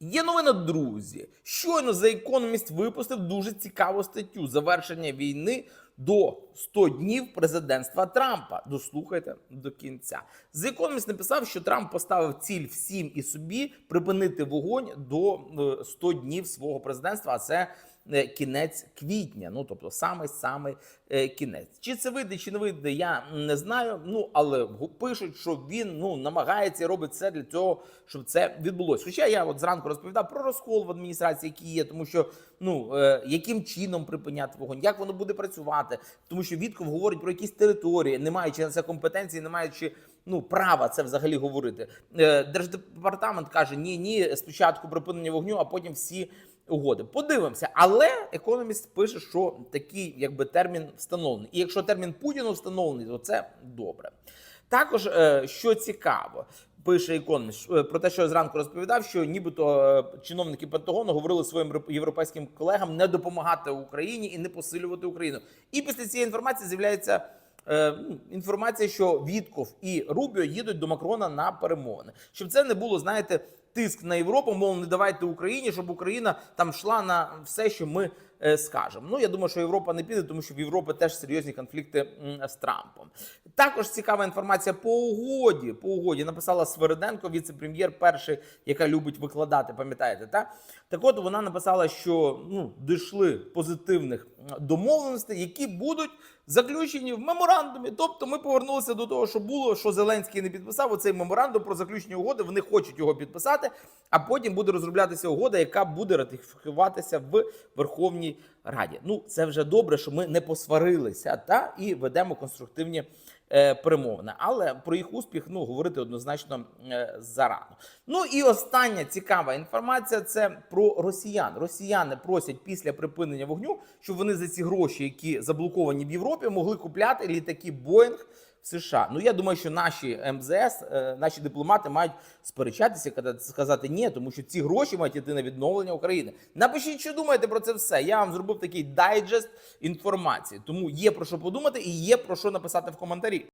Є новина, друзі. Щойно The Economist випустив дуже цікаву статтю завершення війни до 100 днів президентства Трампа. Дослухайте до кінця. The Economist написав, що Трамп поставив ціль всім і собі припинити вогонь до е, 100 днів свого президентства. А це е, кінець квітня. Ну тобто самий самий е, кінець. Чи це вийде, чи не вийде, я не знаю. Ну але пишуть, що він ну намагається і робить все для цього, щоб це відбулося. Хоча я от зранку розповідав про розкол в адміністрації, який є, тому що ну е, яким чином припиняти вогонь, як воно буде працювати, тому що Вітков говорить про якісь території, не маючи на це компетенції, не маючи ну права це взагалі говорити. Е, Держдепартамент каже: ні, ні, спочатку припинення вогню, а потім всі угоди. Подивимося, але економіст пише, що такий якби термін встановлений. І якщо термін Путіну встановлений, то це добре. Також е, що цікаво. Пише економіст е, про те, що я зранку розповідав, що нібито е, чиновники Пентагону говорили своїм європейським колегам не допомагати Україні і не посилювати Україну. І після цієї інформації з'являється інформація, що Вітков і Рубіо їдуть до Макрона на перемовини. Щоб це не було, знаєте, тиск на Європу, мов не давайте Україні, щоб Україна там йшла на все, що ми е, скажемо. Ну я думаю, що Європа не піде, тому що в Європі теж серйозні конфлікти з Трампом. Також цікава інформація по угоді. По угоді написала Свериденко, віце-прем'єр, перший, яка любить викладати. Пам'ятаєте, та так от вона написала, що ну дійшли позитивних домовленостей, які будуть заключені в меморандумі. Тобто, ми повернулися до того, що було, що Зеленський не підписав оцей меморандум про заключення угоди. Вони хочуть його підписати, а потім буде розроблятися угода, яка буде ратифікуватися в Верховній Раді. Ну, це вже добре, що ми не посварилися та і ведемо конструктивні е, перемовини. Але про їх успіх ну говорити однозначно е, зарано. Ну і остання цікава інформація це про росіян. Росіяни просять після припинення вогню, щоб вони за ці гроші, які заблоковані в Європі, могли купляти літаки Боїнг. В США. Ну я думаю, що наші МЗС, е, наші дипломати мають сперечатися, сказати ні, тому що ці гроші мають йти на відновлення України. Напишіть, що думаєте про це все. Я вам зробив такий дайджест інформації. Тому є про що подумати і є про що написати в коментарі.